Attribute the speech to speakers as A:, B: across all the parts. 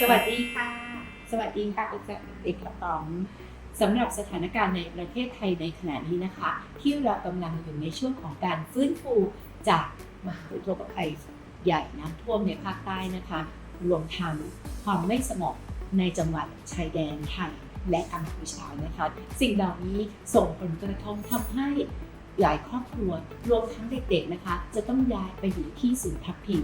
A: สวัสดีค่ะ สวัสดีค่ะอาจารย์เอกกระป๋องสำหรับสถานการณ์ในประเทศไทยในขณะนี้นะคะ ที่เรากำลังอยู่ในช่วงของการฟื้นฟูจากมหาอุทกภัยใหญ่น้ำท่วมในภาคใต้นะคะ รวมทั้งความไม่สงบในจังหวัดชายแดนไทยและกัมพูชานะคะ สิ่งเหล่านี้ส่งผลกระทบทำให้หลายครอบครัวรวมทั้งเด็กๆนะคะ จะต้องย้ายไปอยู่ที่ศูนย์พักพิง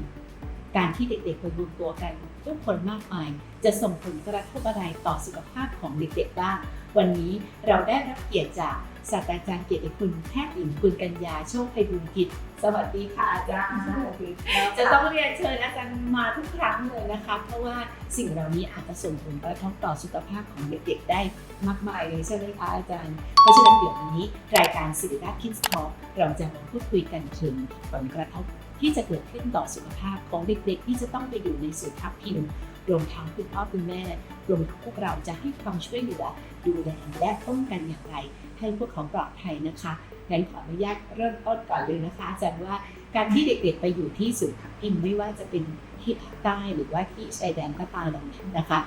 A: การที่เด็กๆไปรวมตัวกันทุกคนมากมาย จะส่งผลกระทบอะไรต่อสุขภาพของเด็กๆบ้าง วันนี้เราได้รับเกียรติจากศาสตราจารย์เกียรติคุณแพทย์หญิงคุณกัญญาโชคไพบูลย์กิจ สวัสดีค่ะอาจารย์จะต้องเรียนเชิญอาจารย์มาทุกครั้งเลยนะคะ เพราะว่าสิ่งเหล่านี้อาจจะส่งผลกระทบต่อสุขภาพของเด็กๆ ได้มากมายเลยใช่ไหมคะอาจารย์ เพราะฉะนั้นเดี๋ยววันนี้รายการสิริราชคิดทอเราจะมาพูดคุยกันถึงผลกระทบ ที่จะเกิดขึ้นต่อสุขภาพของเด็กๆ ที่จะต้องไปอยู่ในศูนย์พักพิงรวมทั้งคุณพ่อคุณแม่ รวมทั้งพวกเราจะให้ความช่วยเหลือดูแลและป้องกันอย่างไร ให้พวกเขาปลอดภัยนะคะงั้นขออนุญาตเริ่มต้นก่อนเลยนะคะอาจารย์ว่าการที่เด็กๆ ไปอยู่ที่ศูนย์พักพิงไม่ว่าจะเป็นที่ภาคใต้หรือว่าที่ชายแดนก็ตามนนะคะ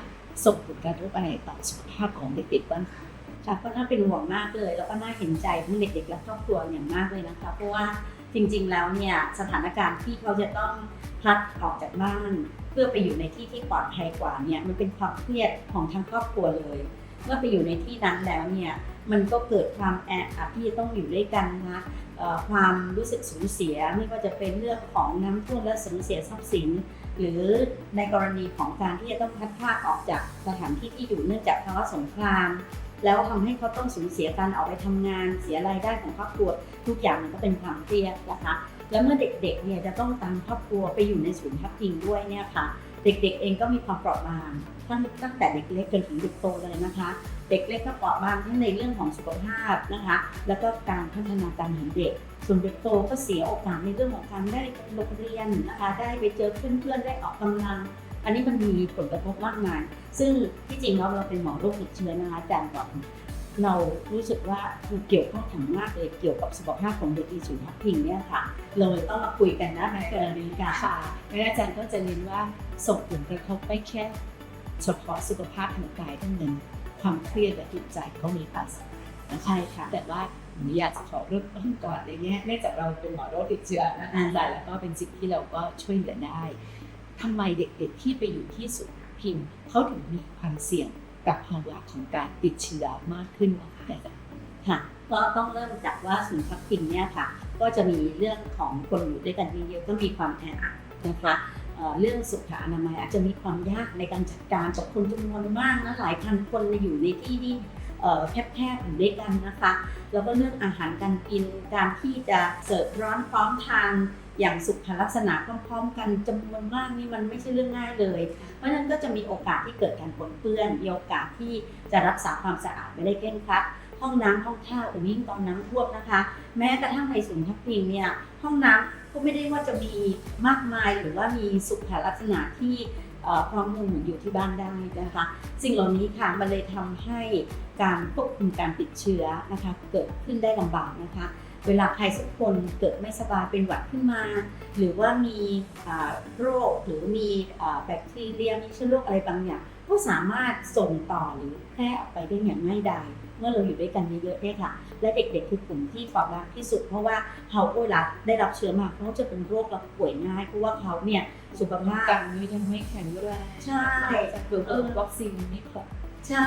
A: ส่งผลกระทบอะไรต่อสุขภาพของเด็กๆบ้างคะ
B: ค่ะก็น่าเป็นห่วงมากเลย แล้วก็น่าเห็นใจทั้งเด็กๆและครอบครัวอย่างมากเลยนะคะ เพราะว่า จริงๆแล้วเนี่ยสถานการณ์ที่เขาจะต้องพลัดออกจากบ้าน เพื่อไปอยู่ในที่ที่ปลอดภัยกว่าเนี่ยมันเป็นความเครียดของทั้งครอบครัวเลย เมื่อไปอยู่ในที่นั้นแล้วเนี่ยมันก็เกิดความแออัดที่จะต้องอยู่ด้วยกันนะความรู้สึกสูญเสียไม่ว่าจะเป็นเรื่องของน้ำท่วมและสูญเสียทรัพย์สิน หรือในกรณีของการที่จะต้องพัดพรากออกจากสถานที่ที่อยู่เนื่องจากภาวะสงคราม แล้วทำให้เขาต้องสูญเสียการออกไปทำงาน เสียรายได้ของครอบครัว ทุกอย่างมันก็เป็นความเครียดนะคะ แล้วเมื่อเด็กๆเนี่ยจะต้องตามครอบครัวไปอยู่ในศูนย์พักพิงด้วยเนี่ยค่ะ เด็กๆเองก็มีความเปราะบางตั้งตั้งแต่เด็กเล็กจนถึงเด็กโตเลยนะคะ เด็กเล็กก็เปราะบางทั้งในเรื่องของสุขภาพนะคะ แล้วก็การพัฒนาการของเด็ก ส่วนเด็กโตก็เสียโอกาสในเรื่องของการได้ไปโรงเรียนนะคะ ได้ไปเจอเพื่อนๆ ได้ออกกำลัง อันนี้มันมีผลกระทบมากมาย ซึ่งที่จริงแล้วเราเป็นหมอโรคติดเชื้อนะคะอาจารย์บอกเรารู้สึกว่าคือเกี่ยวข้องอย่างมากเลยเกี่ยวกับสุขภาพของเด็กในศูนย์พักพิงเนี่ยค่ะเราเลยต้องมาคุยกันนะในกรณีค่ะ
A: ค่ะอาจารย์ก็จะเน้นว่าส่งผลกระทบไม่แค่ เฉพาะสุขภาพทางกายเท่านั้นความเครียดและจิตใจก็มีปัญหานะ
B: ใช่ค่ะ
A: แต่ว่าหนูอยากจะขอเริ่มต้นก่อนเลยเนี่ยเนื่องจากเราเป็นหมอโรคติดเชื้อนะคะแต่แล้วก็เป็นสิ่งที่เราก็ช่วยเหลือได้ ทำไมเด็กๆที่ไปอยู่ที่ศูนย์พักพิงเขาถึงมีความเสี่ยงกับภาวะของการติดเชื้อมากขึ้นนะคะอาจารย์
B: ค่ะก็ต้องเริ่มจากว่าศูนย์พักพิงเนี่ยค่ะ ก็จะมีเรื่องของคนอยู่ด้วยกันเยอะๆก็มีความแออัดนะคะเรื่องสุขอนามัยอาจจะมีความยากในการจัดการกับคนจำนวนมากนะหลายพันคนอยู่ในที่ที่ แคบๆอยู่ด้วยกันนะคะ แล้วก็เรื่องอาหารการกินการที่จะเสิร์ฟร้อนพร้อมทานอย่างสุขลักษณะพร้อมๆกันจำนวนมากนี่มันไม่ใช่เรื่องง่ายเลย เพราะฉะนั้นก็จะมีโอกาสที่เกิดการปนเปื้อนมีโอกาสที่จะรักษาความสะอาดไม่ได้เคร่งครัดห้องน้ำห้องท่าอุยิ่งตอนน้ำท่วมนะคะ แม้กระทั่งในศูนย์พักพิงเนี่ยห้องน้ำก็ไม่ได้ว่าจะมีมากมายหรือว่ามีสุขลักษณะที่เอ่ พร้อมเพรียงเหมือนอยู่ที่บ้านได้นะคะ สิ่งเหล่านี้ค่ะมันเลยทำให้การควบคุมการติดเชื้อนะคะเกิดขึ้นได้ลำบากนะคะ เวลาใครสักคนเกิดไม่สบายเป็นหวัดขึ้นมา หรือว่ามีโรคหรือมีแบคทีเรียมีเชื้อโรคอะไรบางอย่างก็สามารถส่งต่อหรือแพร่ออกไปได้อย่างง่ายดาย เมื่อเราอยู่ด้วยกันเยอะๆเนี่ยค่ะ และเด็กๆคือกลุ่มที่ปลอดรับที่สุด เพราะว่าเขาโอ้ยรับได้รับเชื้อมาเขาจะเป็นโรคแล้วป่วยง่าย เพราะว่าเขาเนี่ยสุขภาพ
A: กันนี้ยังไม่แข็งแรง
B: ใช่
A: จะเกิดวัคซีนไม่ครบ
B: ใช่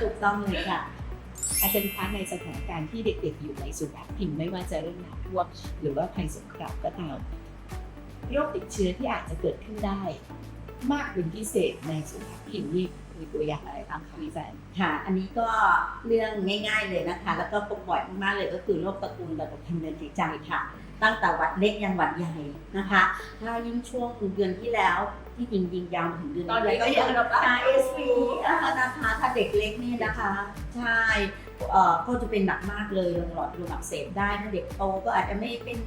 B: ถูกต้องเลยค่ะ
A: อาจารย์คะในสถานการณ์ที่เด็กๆ อยู่ในศูนย์พักพิงไม่ว่าจะเรื่องน้ำท่วมหรือว่าภัยสงครามก็ตามโรคติดเชื้อที่อาจจะเกิดขึ้นได้ มากเป็นพิเศษในศูนย์พักพิงนี่ มีตัวอย่างอะไรบ้างคะพี่แฟน
B: ค่ะ อันนี้ก็เรื่องง่าย ๆเลยนะคะ แล้วก็พบบ่อยมากๆเลยก็คือโรคตระกูลระบบทางเดินหายใจค่ะ ตั้งแต่หวัดเล็กยันหวัดใหญ่นะคะ ถ้ายิ่งช่วงเดือนที่แล้วที่ยิงยิงยาวมาถึงเดือน
A: ตอนนี้ก็ยังระบาด
B: RSV นะคะถ้าเด็กเล็กนี่นะคะ ใช่เอ่อก็จะเป็นหนักมากเลยหลอดลมอักเสบได้ถ้าเด็กโตก็อาจจะไม่เป็น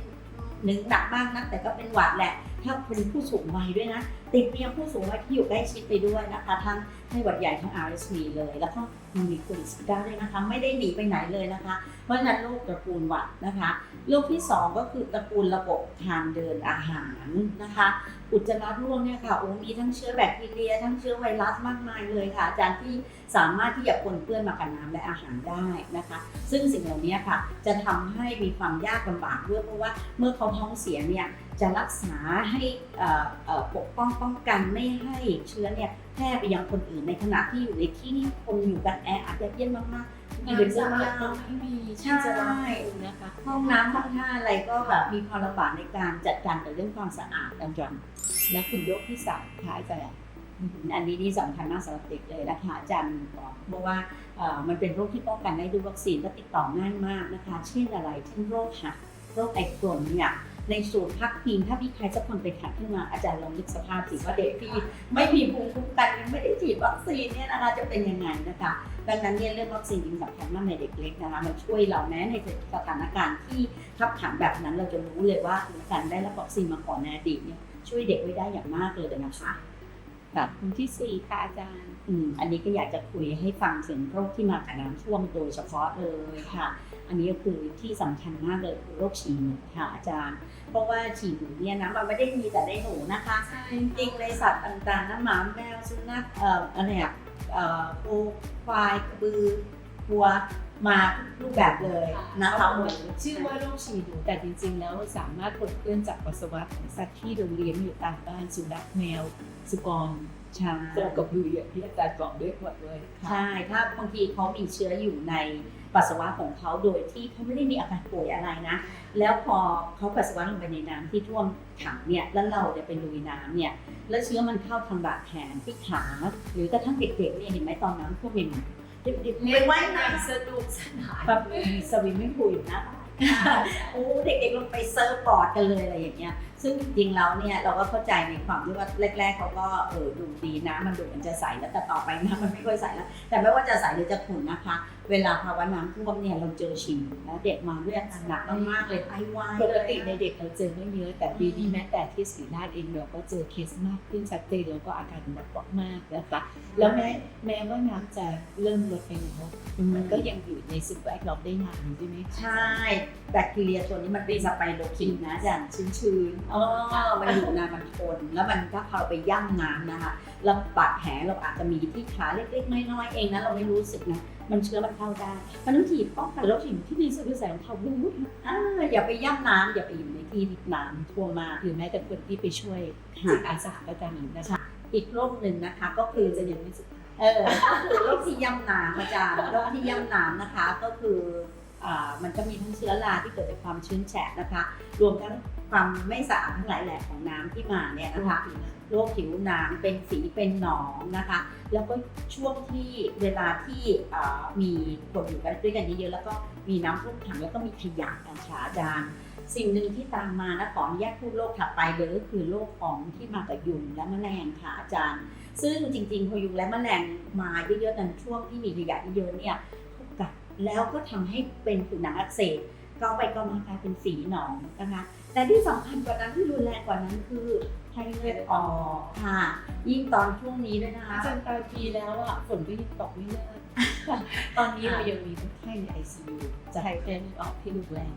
B: หนึ่งหนักมากนักแต่ก็เป็นหวัดแหละถ้าเป็นผู้สูงวัยด้วยนะ ติดเตียงผู้สูงวัยที่อยู่ใกล้ชิดไปด้วยนะคะ ทั้งไข้หวัดใหญ่ทั้ง RSV เลย แล้วก็มันมีโควิด19ด้วยนะคะ ไม่ได้หนีไปไหนเลยนะคะ เพราะฉะนั้นโรคตระกูลหวัดนะคะโรคที่สองก็คือตระกูลระบบทางเดินอาหารนะคะ อุจจาระร่วงเนี่ยค่ะโอ้มีทั้งเชื้อแบคทีเรีย ทั้งเชื้อไวรัสมากมายเลยค่ะอาจารย์ที่สามารถที่จะปนเปื้อนมากับน้ำและอาหารได้นะคะ ซึ่งสิ่งเหล่านี้ค่ะจะทำให้มีความยากลำบากด้วยเพราะว่าเมื่อเขาท้องเสียเนี่ย จะรักษาให้เอ่อเอ่อปกป้องป้องกันไม่ให้เชื้อเนี่ยแพร่ไปยังคนอื่นในขณะที่อยู่ในที่ที่คนอยู่กันแออัดยัดเยียดมากๆมีเป็นเรื่อง
A: น้ำสะ
B: ยา
A: อาด
B: ก
A: ไม่มี
B: ใช่
A: ที่จะรับมือนะคะ
B: ห้องน้ำห้องท่าอะไรก็แบบมีความลำบากในการจัดการกับเรื่องความสะอาดอาจารย์
A: และคุณโรคที่สามค่ะอาจารย์
B: อันนี้นี่สำคัญมากสำหรับเด็กเลยนะคะอาจารย์บอกเพราะว่าเอ่อมันเป็นโรคที่ป้องกันได้ด้วยวัคซีนและติดต่อง่ายมากนะคะ เช่นอะไรเช่นโรคหัดโรคไอกรนเนี่ย ในศูนย์พักพิงถ้ามีใครสักคนเป็นหัดขึ้นมาอาจารย์ลองนึกสภาพสิว่าเด็กที่ไม่มีภูมิคุ้มกันยังไม่ได้ฉีดวัคซีนเนี่ยนะคะจะเป็นยังไงนะคะดังนั้นเนี่ยเรื่องวัคซีนจึงสำคัญมากในเด็กเล็กนะคะมันช่วยเราแม้ในสถานการณ์ที่ทับขันแบบนั้นเราจะรู้เลยว่าการได้รับวัคซีนมาก่อนในอดีตเนี่ยช่วยเด็กไว้ได้อย่างมากเลยนะคะ
A: ค่ะคุณที่สี่ค่ะอาจารย์
B: อืม อันนี้ก็อยากจะคุยให้ฟังถึงโรคที่มากับน้ำท่วมโดยเฉพาะเลยค่ะ อันนี้ก็คือที่สำคัญมากเลยคือโรคฉี่หนูค่ะอาจารย์ เพราะว่าฉี่หนูเนี่ยนะมันไม่ได้มีแต่ในหนูนะคะจริงๆในสัตว์ต่างๆนะหมาแมวสุนัขเอ่ออะไรอะเอ่อปูควายกระบือวัวมาทุกรูปแบบเลยนะคะ
A: ชื่อว่าโรคฉี่หนูแต่จริง ๆ แล้วสามารถปนเปื้อนจากปัสสาวะของสัตว์ที่เราเลี้ยงอยู่ตามบ้านสุนัขแมวสุกร
B: ใช่
A: โคกับบืออย่างที่อาจารย์บอกด้วยหมดเลยค่ะ
B: ใช่ถ้าบางทีเขามีเชื้ออยู่ใน ปัสสาวะของเขาโดยที่เขาไม่ได้มีอาการป่วยอะไรนะ แล้วพอเขาปัสสาวะลงไปในน้ำที่ท่วมถังเนี่ยแล้วเราเนี่ยเป็นลุยน้ำเนี่ยแล้วเชื้อมันเข้าทางบาดแผลที่ขาหรือกระทั่งเด็กๆเนี่ยเห็นไหมตอนน้ำท่วมเป็นเด็กๆไปว่ายน้ำ
A: สนุกสนาน
B: แบบมีสวิมมิ่งพูลอยู่หนะโอ้เด็กๆลงไปเซิร์ฟบอร์ดกันเลยอะไรอย่างเงี้ย ซึ่งจริงแล้วเนี่ยเราก็เข้าใจในความที่ว่าแรก ๆเขาก็เออดูดีนะ มันดูมันจะใสแล้วแต่ต่อไปน้ำมันไม่ค่อยใสแล้ว แต่ไม่ว่าจะใสหรือจะขุ่นนะคะ เวลาภาวะน้ำท่วมเนี่ยเราเจอฉี่แล้วเด็กมาด้วยอาการหนักมากๆเลยไอวาย
A: ปกติในเด็กเราเจอไม่เยอะแต่ปีนี้แม้แต่ที่ศรีราเองเราก็เจอเคสมากขึ้นชัดเจนแล้วก็อาการหนักมากนะคะแล้วแม้แม้ว่าน้ำจะเริ่มลดไปแล้วมันก็ยังอยู่ในสิ่งแวดล้อมได้นานใช่ไหม
B: ใช่แบคทีเรียตัวนี้มันเป็นสไปโรคินนะอาจารย์
A: ชื้น
B: อ๋อมันอยู่นานมันทนแล้วมันถ้าเราไปย่ำน้ำนะคะแล้วบาดแผลเราอาจจะมีที่ขาเล็กๆน้อยๆเองนะเราไม่รู้สึกนะมันเชื้อมันเข้าได้เพราะฉะนั้นถีบป้องกันโรคฉี่ที่มีส่วนผสงเขารู้อ่าอย่าไปย่ำน้ำอย่าไปอยู่ในที่ที่น้ำท่วมมา
A: หรือแม้แต่คนที่ไปช่วยจิตอาสาก็จะมีนะคะ
B: อีกโรคหนึ่งนะคะ ก็คือ
A: จะยังไม่สุดท้าย
B: เออก็คือโรคที่ย่ำน้ำอาจารย์โรคที่ย่ำน้ำนะคะก็คืออ่ามันก็มีทั้งเชื้อราที่เกิดจากความชื้นแฉะนะคะ รวมทั้ง ความไม่สะอาดทั้งหลายแหล่ของน้ำที่มาเนี่ยนะคะโรคผิวหนังเป็นฝีเป็นหนองนะคะ แล้วก็ช่วงที่เวลาที่อ่ามีคนอยู่กันด้วยกันเยอะๆแล้วก็มีน้ำท่วมขังแล้วก็มีขยะกันฉาอาจารย์สิ่งหนึ่งที่ตามมานะขออนุญาตพูดโรคถัดไปเลยก็คือโรคของที่มากับยุงและแมลงค่ะอาจารย์ ซึ่งจริงๆพอยุงและแมลงมาเยอะๆกันช่วงที่มีขยะเยอะๆเนี่ยเขากัดแล้วก็ทำให้เป็นผิวหนังอักเสบก็ไปก็มากลายเป็นฝีหนองนะคะ แต่ที่สำคัญกว่านั้นที่รุนแรงกว่านั้นคือไข้เลือดออกค่ะ ยิ่งตอนช่วงนี้ด้วยนะคะ
A: จนปลายปีแล้วอะฝนก็ยังตกไม่เลิกตอนนี้เรายังมีคนไข้ในไอซียูจะให้แค่ออกที่รุนแรง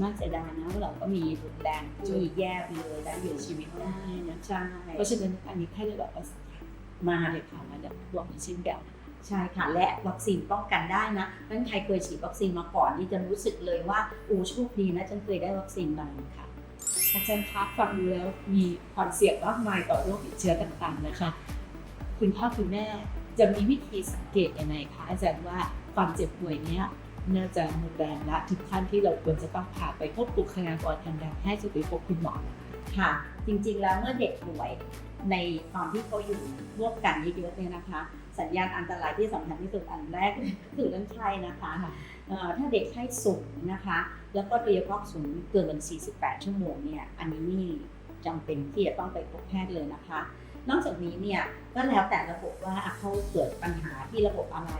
B: น่าเสียดายนะว่าเราก็มีรุนแรงที่แย่ไปเลยและอยู่ชีวิตได้นะใช่
A: เพราะฉะนั้นอันนี้ไข้เลือดออกก็สำคัญ
B: มา
A: มา
B: เล
A: เลยยค่ะมาจากพวกนี้เช่นเดียว
B: ใช่ค่ะ และวัคซีนป้องกันได้นะนั้นใครเคยฉีดวัคซีนมาก่อนนี่จะรู้สึกเลยว่าอูโชคดีนะฉันเคยได้วัคซีนมาค่ะ
A: อาจารย์คะฟังดูแล้วมีความเสี่ยงมากมายต่อโรคติดเชื้อต่างๆนะคะ คุณพ่อคุณแม่จะมีวิธีสังเกตยังไงคะอาจารย์ว่าความเจ็บป่วยเนี้ยน่าจะรุนแรงละถึงขั้นที่เราควรจะต้องพาไปพบบุคลากรทางการแพทย์จะไปพบคุณหมอ
B: ค่ะ จริงๆแล้วเมื่อเด็กป่วย ในตอนที่เขาอยู่ร่วมกันเยอะๆเนี่ยนะคะ สัญญาณอันตรายที่สำคัญที่สุดอันแรกก็คือเรื่องไข้นะคะ
A: ค่ะ
B: เอ่อถ้าเด็กไข้สูงนะคะ แล้วก็โดยเฉพาะสูงเกิน 48 ชั่วโมงเนี่ยอันนี้นี่จำเป็นที่จะต้องไปพบแพทย์เลยนะคะ นอกจากนี้เนี่ยก็แล้วแต่ระบบว่าเขาเกิดปัญหาที่ระบบอะไร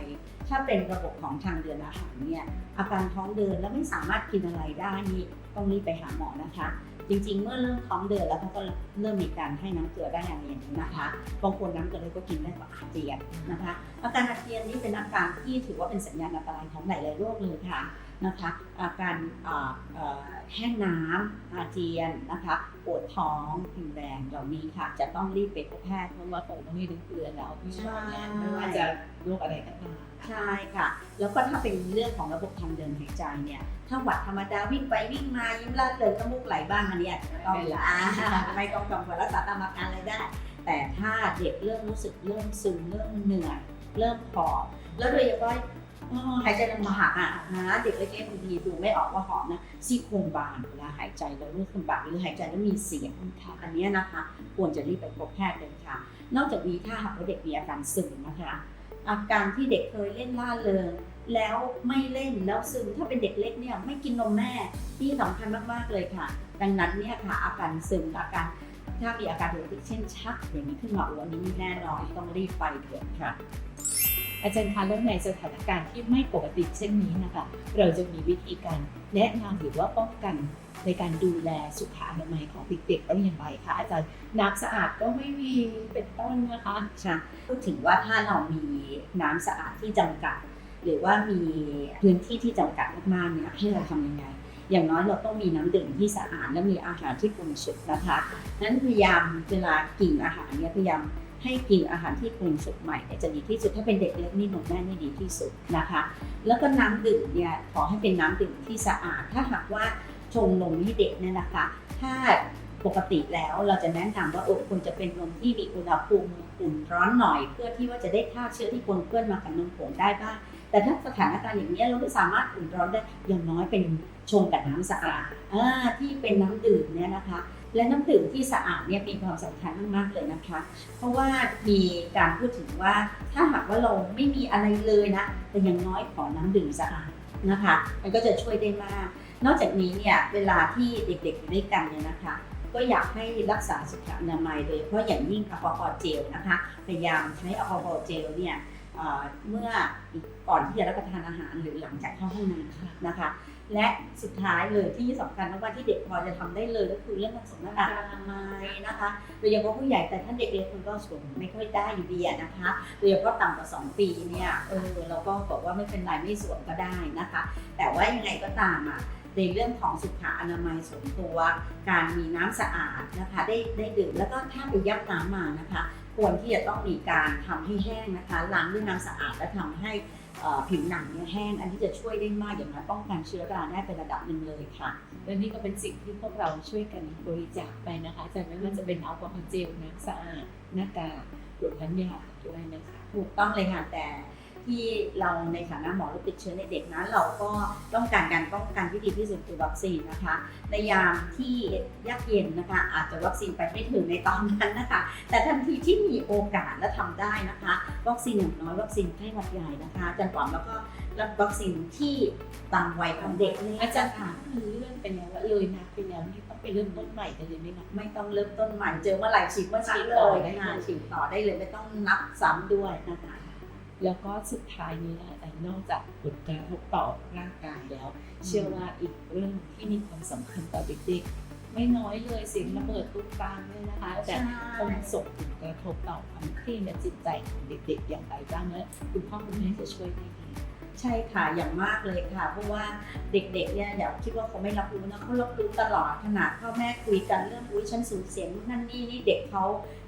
B: ถ้าเป็นระบบของทางเดินอาหารเนี่ยอาการท้องเดินแล้วไม่สามารถกินอะไรได้นี่ ต้องรีบไปหาหมอนะคะ จริงๆ เมื่อเริ่มท้องเดือนแล้วเขาก็เริ่มมีการให้น้ำเกลือได้อย่างเงี้ยนะคะบางคนน้ำเกลือก็กินได้กว่าอาเจียนนะคะ อาการอาเจียนนี้เป็นอาการที่ถือว่าเป็นสัญญาณอันตรายของหลายๆโรคเลยค่ะ นะคะอาการอ่าเอ่อแห้งน้ำอาเจียนนะคะปวดท้องผิวแดงเหล่านี้ค่ะ จะต้องรีบไปพบแพทย์
A: เพราะว่าคงต้องมีถึงเกลือแล้วพี่
B: ใช่
A: ว่าเนี่ยไม่ว่าจะโรคอะไรก็ตาม
B: ใช่ค่ะ แล้วก็ถ้าเป็นเรื่องของระบบทางเดินหายใจเนี่ยถ้าหวัดธรรมดาวิ่งไปวิ่งมายิ้มล่าเริงน้ำมูกไหลบ้างอันเนี้ยต้อง
A: ไม่เป็นไร
B: อ่าไม่ต้องกังวลรักษาตามอาการอะไรได้ แต่ถ้าเด็กเริ่มรู้สึกเริ่มซึมเริ่มเหนื่อยเริ่มหอบแล้วโดยเฉพาะอ๋อ หายใจลำบากอะนะเด็กเล็กๆบางทีดูไม่ออกว่าหอบนะซี่โครงบานเวลาหายใจแล้วรู้สึกลำบากหรือหายใจแล้วมีเสียงอันนี้นะคะ ควรจะรีบไปพบแพทย์เลยค่ะ นอกจากนี้ถ้าหากว่าเด็กมีอาการซึมนะคะ อาการที่เด็กเคยเล่นล่าเริงแล้วไม่เล่นแล้วซึมถ้าเป็นเด็กเล็กเนี่ยไม่กินนมแม่ที่สำคัญมากๆเลยค่ะ ดังนั้นเนี่ยค่ะอาการซึมอาการถ้ามีอาการปกติเช่นชักอย่างนี้ขึ้นมาวันนี้แน่นอนต้องรีบไปเถิดค่ะ
A: อาจารย์คะแล้วในสถานการณ์ที่ไม่ปกติเช่นนี้นะคะ เราจะมีวิธีการแนะนำหรือว่าป้องกันในการดูแลสุขอนามัยของเด็กๆต้องอย่างไรคะอาจารย์น้ำสะอาดก็ไม่มีเป็นต้นนะคะ
B: ใช่พูดถึงว่าถ้าเรามีน้ำสะอาดที่จำกัด หรือว่ามีพื้นที่ที่จำกัดมากๆเนี่ยให้เราทำยังไงอย่างน้อยเราต้องมีน้ำดื่มที่สะอาดและมีอาหารที่ปรุงสุกนะคะนั้นพยายามเวลากินอาหารเนี่ยพยายาม ให้กินอาหารที่ปรุงสุกใหม่จะดีที่สุดถ้าเป็นเด็กเล็กนี่นมแม่นี่ดีที่สุดนะคะ แล้วก็น้ำดื่มเนี่ยขอให้เป็นน้ำดื่มที่สะอาด ถ้าหากว่าชงนมให้เด็กเนี่ยนะคะ ถ้าปกติแล้วเราจะแนะนำว่าเออควรจะเป็นนมที่มีอุณหภูมิอุ่นร้อนหน่อย เพื่อที่ว่าจะได้ฆ่าเชื้อที่ปนเปื้อนมากับนมผงได้บ้างแต่ถ้าสถานการณ์อย่างนี้เราไม่สามารถอุ่นร้อนได้อย่างน้อยเป็นชงกับน้ำสะอาดที่เป็นน้ำดื่มเนี่ยนะคะ และน้ำดื่มที่สะอาดเนี่ยมีความสำคัญมากๆเลยนะคะ เพราะว่ามีการพูดถึงว่าถ้าหากว่าเราไม่มีอะไรเลยนะแต่อย่างน้อยขอน้ำดื่มสะอาดนะคะ มันก็จะช่วยได้มาก นอกจากนี้เนี่ยเวลาที่เด็กๆอยู่ด้วยกันเนี่ยนะคะ ก็อยากให้รักษาสุขอนามัยโดยเฉพาะอย่างยิ่งแอลกอฮอล์เจลนะคะพยายามใช้แอลกอฮอล์เจลเนี่ยเอ่อเมื่อก่อนที่จะรับประทานอาหารหรือหลังจากเข้าห้องน้ำนะคะ และสุดท้ายเลยที่สำคัญมากที่เด็กพอจะทำได้เลยก็คือเรื่องการสวมหน้ากากอนามัยนะคะโดยเฉพาะผู้ใหญ่แต่ถ้านเด็กเล็กมันก็สวมไม่ค่อยได้อยู่ดีนะคะโดยเฉพาะต่ำกว่า 2 ปีเนี่ยเออเราก็บอกว่าไม่เป็นไรไม่สวมก็ได้นะคะ แต่ว่ายังไงก็ตามอะในเรื่องของสุขอนามัยส่วนตัว การมีน้ำสะอาดนะคะได้ได้ดื่มแล้วก็ถ้าไปยับน้ำมานะคะ ควรที่จะต้องมีการทำให้แห้งนะคะล้างด้วยน้ำสะอาดและทำให้ ผิวหนังเนี่ยแห้ง อันนี้จะช่วยได้มากอย่างน้อยป้องกันเชื้อราได้เป็นระดับหนึ่งเลยค่ะ
A: และนี่ก็เป็นสิ่งที่พวกเราช่วยกันบริจาคไปนะคะอาจารย์ไม่ว่าจะเป็นแอลกอฮอล์เจลน้ำสะอาดหน้ากากรวมทั้งยาด้วยนะคะ
B: ถูกต้องเลยค่ะแต่ ที่เราในฐานะหมอโรคติดเชื้อในเด็กนะเราก็ต้องการการป้องกันที่ดีที่สุดคือวัคซีนนะคะ ในยามที่ยากเย็นนะคะ อาจจะวัคซีนไปไม่ถึงในตอนนั้นนะคะ แต่ทันทีที่มีโอกาสและทำได้นะคะ วัคซีนอย่างน้อยวัคซีนไข้หวัดใหญ่นะคะอาจารย์ปอมแล้วก็รับวัคซีนที่ตามวัยของเด็กเลย
A: อาจารย์ค่ะมันเลื่อนไปแล้วว่าเลยนะไปแล้วนี่ต้องไปเริ่มต้นใหม่กันเลยไหมคะ
B: ไม่ต้องเริ่มต้นใหม่เจอเมื่อไหร่ฉีดเมื่อนั้น
A: ฉีด
B: เล
A: ต่อยได้
B: นะคะ
A: เลย
B: ฉีดต่อได้เลยไม่ต้องนับซ้ำด้วยนะคะ
A: แล้วก็สุดท้ายนี้นะแต่นอกจากผลกระทบต่อร่างกายแล้ว เชื่อว่าอีกเรื่องที่มีความสำคัญต่อเด็กๆ ไม่น้อยเลยเสียงระเบิดตุ้มตามเลยนะคะแต่ต้องส่งผลกระทบต่อความเครียดและจิตใจของเด็กๆ อย่างไรบ้างและคุณพ่อคุณแม่จะช่วยได้ดี
B: ใช่ค่ะอย่างมากเลยค่ะ เพราะว่าเด็กๆเนี่ยอย่าคิดว่าเขาไม่รับรู้นะเขารับรู้ตลอดขนาดพ่อแม่คุยกันเรื่องอุ้ยฉันสูญเสียนู่นนั่นนี่นี่เด็กเขา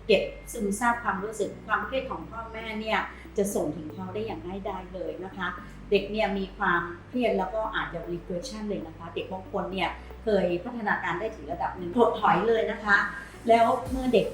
B: เก็บซึมซาบความรู้สึกความเครียดของพ่อแม่เนี่ย จะส่งถึงเขาได้อย่างง่ายดายเลยนะคะ เด็กเนี่ยมีความเครียดแล้วก็อาจจะ regression เลยนะคะ เด็กบางคนเนี่ยเคยพัฒนาการได้ถึงระดับหนึ่งถดถอยเลยนะคะ แล้วเมื่อเด็ก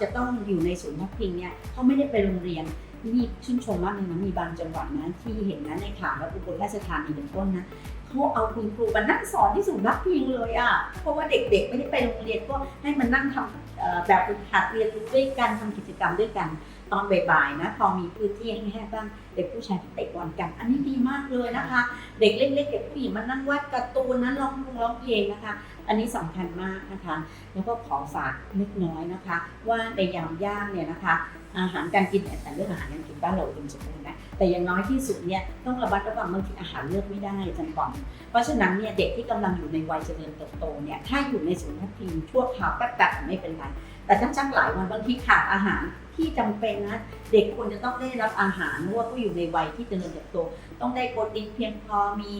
B: จะต้องอยู่ในศูนย์พักพิงเนี่ยเขาไม่ได้ไปโรงเรียนนี่ชื่นชมมากเลยนะมีบางจังหวัดนะที่เห็นนะในข่าวแล้วอุบลราชธานีเป็นต้นนะเขาเอาคุณครูมานั่งสอนที่ศูนย์พักพิงเลยอะเพราะว่าเด็กๆไม่ได้ไปโรงเรียนก็ให้มันนั่งทำแบบฝึกหัดเรียนรู้ด้วยกันทำกิจกรรมด้วยกัน ตอนบ่ายๆนะพอมีพื้นที่ให้แห้งบ้างเด็กผู้ชายเตะบอลกัน อันนี้ดีมากเลยนะคะ เด็กเล็กๆเด็กผู้หญิงมานั่งวาดการ์ตูนนะร้องร้องเพลงนะคะ อันนี้สำคัญมากนะคะ แล้วก็ขอฝากเล็กน้อยนะคะ ว่าในยามย่างเนี่ยนะคะอาหารการกินแต่เรื่องอาหารการกินบ้านเราเป็นสมบูรณ์นะแต่อย่างน้อยที่สุดเนี่ยต้องระมัดระวังบางทีอาหารเลือกไม่ได้จันก่อนเพราะฉะนั้นเนี่ยเด็กที่กำลังอยู่ในวัยเจริญเติบโตเนี่ยถ้าอยู่ในศูนย์พักพิงชั่วคราวแป๊บๆไม่เป็นไร แต่ถ้าชักหลายวันบางทีขาดอาหารที่จำเป็นนะ เด็กควรจะต้องได้รับอาหารเพราะว่าเขาอยู่ในวัยที่เจริญเติบโต ต้องได้โปรตีนเพียงพอมี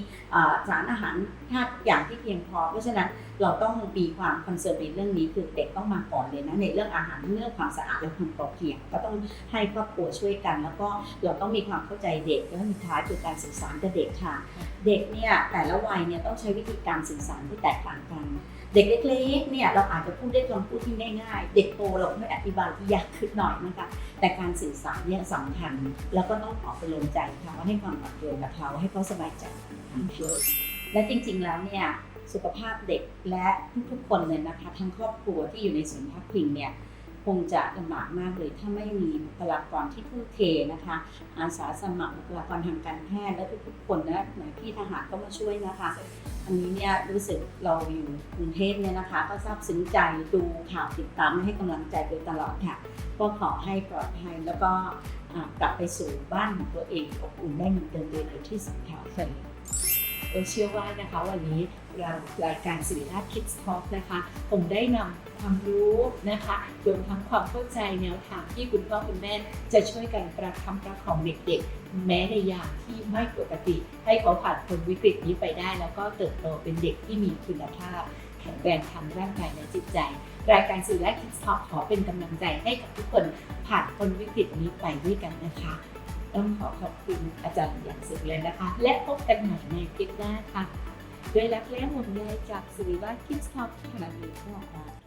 B: สารอาหารธาตุทุกอย่างที่เพียงพอ เพราะฉะนั้นเราต้องมีความคอนเซิร์นในเรื่องนี้คือเด็กต้องมาก่อนเลยนะในเรื่องอาหารเรื่องความสะอาดและความพอเพียง ก็ต้องให้ครอบครัวช่วยกัน แล้วก็เราต้องมีความเข้าใจเด็กแล้วสุดท้ายคือการสื่อสารกับเด็กค่ะ เด็กเนี่ยแต่ละวัยเนี่ยต้องใช้วิธีการสื่อสารที่แตกต่างกันเด็กเล็กๆเนี่ยเราอาจจะพูดได้คำพูดที่ง่ายๆ เด็กโตเราไม่อธิบายที่ยากขึ้นหน่อยนะคะ แต่การสื่อสารเนี่ยสำคัญ แล้วก็ต้องขอไปลงใจเขาให้ความอ่อนโยนกับเขาให้เขาสบายใจและจริงๆแล้วเนี่ยสุขภาพเด็กและทุกๆคนเลยนะคะทั้งครอบครัวที่อยู่ในศูนย์พักพิงเนี่ย คงจะลำบากมากเลยถ้าไม่มีบุคลากรที่ทุ่มเทนะคะ อาสาสมัครบุคลากรทางการแพทย์และทุกๆคนนะหน่วยพี่ทหารก็มาช่วยนะคะ อันนี้เนี่ยรู้สึกเราอยู่กรุงเทพเนี่ยนะคะ ก็ซาบซึ้งใจดูข่าวติดตามให้กำลังใจโดยตลอดค่ะ ก็ขอให้ปลอดภัยแล้วก็กลับไปสู่บ้านของตัวเองอบอุ่นได้เหมือนเดิมเลยที่สำคัญ
A: เออเชื่อว่านะคะ วันนี้เรารายการสิริราชคิดทอ l k นะคะผมได้นำความรู้นะคะรวมทั้งความเข้าใจแนวทางที่คุณพ่อคุณแม่จะช่วยกันประคำประคองเด็กๆ แม้ในยามที่ไม่ปกติ ให้เขาผ่านพ้นวิกฤตนี้ไปได้ แล้วก็เติบโตเป็นเด็กที่มีคุณภาพแข็งแรงทางร่างกายและจิตใจ รายการสื่อและคิดทอ l k ขอเป็นกำลังใจให้กับทุกคนผ่านพ้นวิกฤตนี้ไปด้วยกันนะคะ ต้องขอขอบคุณอาจารย์อย่างสุดเลยนะคะ และพบกันใหม่ในคลิปหน้าค่ะ ด้วยรักและห่วงใยจากสิริวัฒน์คิดทอปที่ขนาดนี้ก็ออ